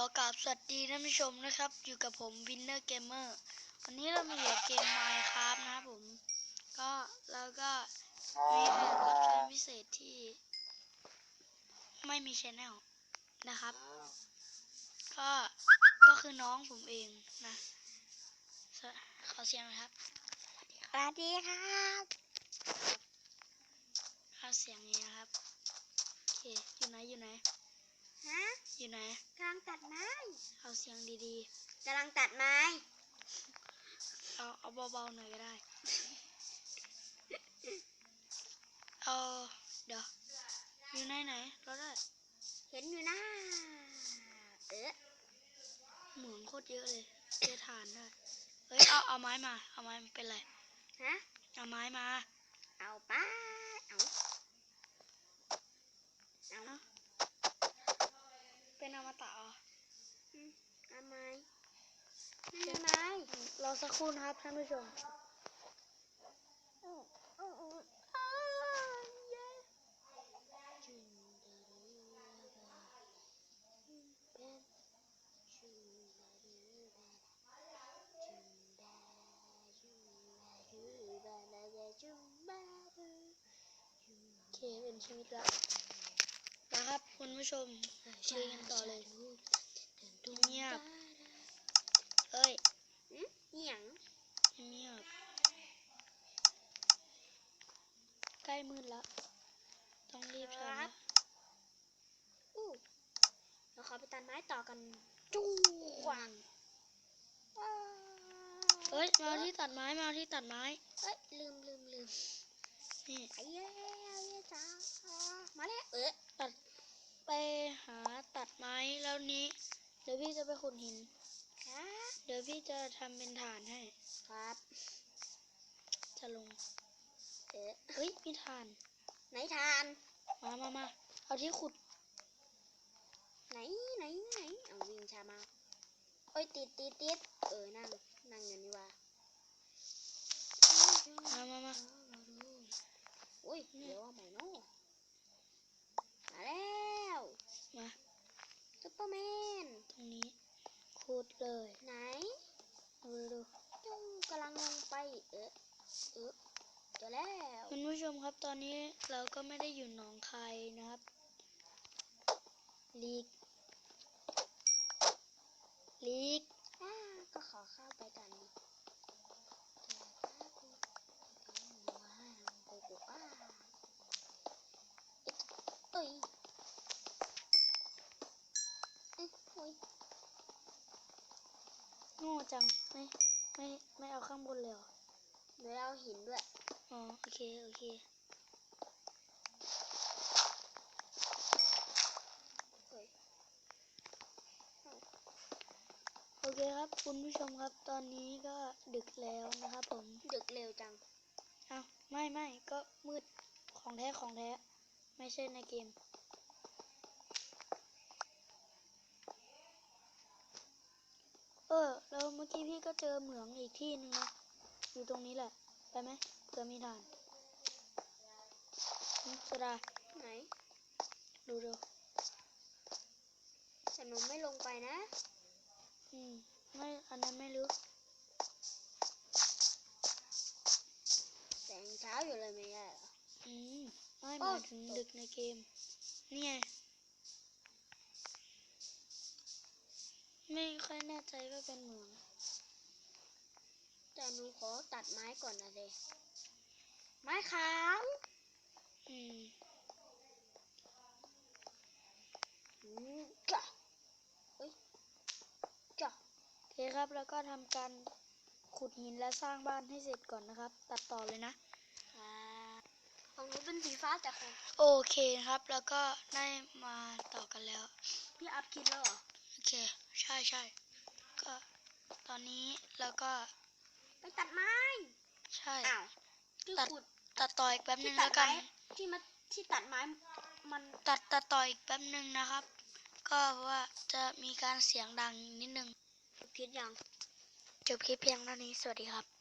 อกราบสวัสดีท่านผู้ชมนะครับ อยู่กับผมวินเนอร์เกมเมอร์วันนี้เรามาอยู่เกม Minecraft นะครับผม ก็แล้วก็มีแขกรับเชิญพิเศษที่ ไม่มีชแนลนะครับ ก็ก็คือน้องผมเองนะสวขอเสียงหนะครับสวัสดีครับเอาเสียงนี้นะครับโอเคอยู่ไหนอยู่ไหนฮะ อยู่ไหนกำลังตัดไม้เอาเสียงดีกำลังตัดไม้ ๆ เอาเอาเบาๆหน่อยก็ได้ เอาเดี๋ยวอยู่ไหนไหนเราได้เห็นอยู่นะเออเหมืองโคตรเยอะเลยเจอฐานด้วยเฮ้ยเอาเอาไม้มา เอาไม้มาเป็นไร ฮะ เอาไม้มา เอาไปเอาเอา เอ้า เป็นอมตะเหรอ เอาไม้ไม่ใช่ไม้ รอ สักครู่นะครับท่านผู้ชมอืมอืมอืมอ้าวเย้จุนดารูบาเป็นจุนดารูบาจุนดาจุนดารูบาลาลาจุนบารูจุนโอเคเป็นชีวิตละนะครับคุณผู้ชมคุยกันต่อเลย เงียบ เฮ้ย อืมอหย่าง เงียบใกล้มืด แล้ว ต้องรีบทำนะอู้เราขอไปตัดไม้ต่อกันจูหวังว้าวเฮ้ยมาเอาที่ตัดไม้มาเอาที่ตัดไม้เอ้ยลืมลืมลืมนี่ไปแล้วเย้จ้ามาแล้วเออตัดไปหาตัดไม้แล้วนี้ เดี๋ยวพี่จะไปขุดหินครับเดี๋ยวพี่จะทำเป็นฐานให้ ครับ จะลงเออเฮ้ย มีฐาน ไหนทาน มามามาเอาที่ขุด ไหนไหนไหนเอาวิ่งช้ามากโอ้ยติดติดติดเออนั่งนั่งอยู่นี่ว่ามามามาอุ้ยเดี๋ยวว่าใหม่เนาะมาแล้วมาซุปเปอร์แมนตรงนี้ขุดเลยไหนดูดูเจ้ากำลังลงไปเออเออ เจอแล้วคุณผู้ชมครับตอนนี้เราก็ไม่ได้อยู่หนองคายนะครับลีกลีกอ่าก็ขอเข้าไปกันดิเอ้ยเอ้ยโอ้ยโง่จัง ไม่ ไม่ ไม่เอาข้างบนเลยเหรอเดี๋ยวเอาหินด้วย อ๋อโอเค โอเคเฮ้ยโอเคครับคุณผู้ชมครับตอนนี้ก็ดึกแล้วนะครับผมดึกเร็วจังเอาไม่ไม่ก็มืดของแท้ของแท้ ไม่ใช่ในเกม เออแล้วเมื่อกี้พี่ก็เจอเหมืองอีกที่หนึงนะ อยู่ตรงนี้แหละ ไปไหม เผื่อมีฐานหึสุดาไหน ดูดูแต่หนูไม่ลงไปนะ อืม ไม่ อันนั้นไม่ลึกแสงเช้าอยู่เลยไม่ใช่เหรอ อืม ไม่หโอ้มายถึงดึกในเกมเนี่ยไม่ค่อยแน่ใจว่าเป็นเหมือง แต่หนูขอตัดไม้ก่อนนะเดไม้ขาวอืมอืมจ้ะเฮ้ยจ้ะโอเคครับแล้วก็ทำการขุดหินและสร้างบ้านให้เสร็จก่อนนะครับ ตัดต่อเลยนะอ่าของหนูเป็นสีฟ้าแต่ของโอเคครับ แล้วก็ได้มาต่อกันแล้ว พี่อัพคิดแล้วเหรอ โอเค ใช่ใช่ก็ตอนนี้แล้วก็ ไปตัดไม้ใช่อ้าวที่ตัดขุดตัดต่ออีกแป๊บนึที่งตัแล้ดวกัไม้น ที่มาที่ตัดไม้มันตัดตัดต่ออีกแป๊บนึงนะครับ ก็เพราะว่าจะมีการเสียงดังนิดนึง คิดยัง จบคลิปเพียงเท่านี้สวัสดีครับ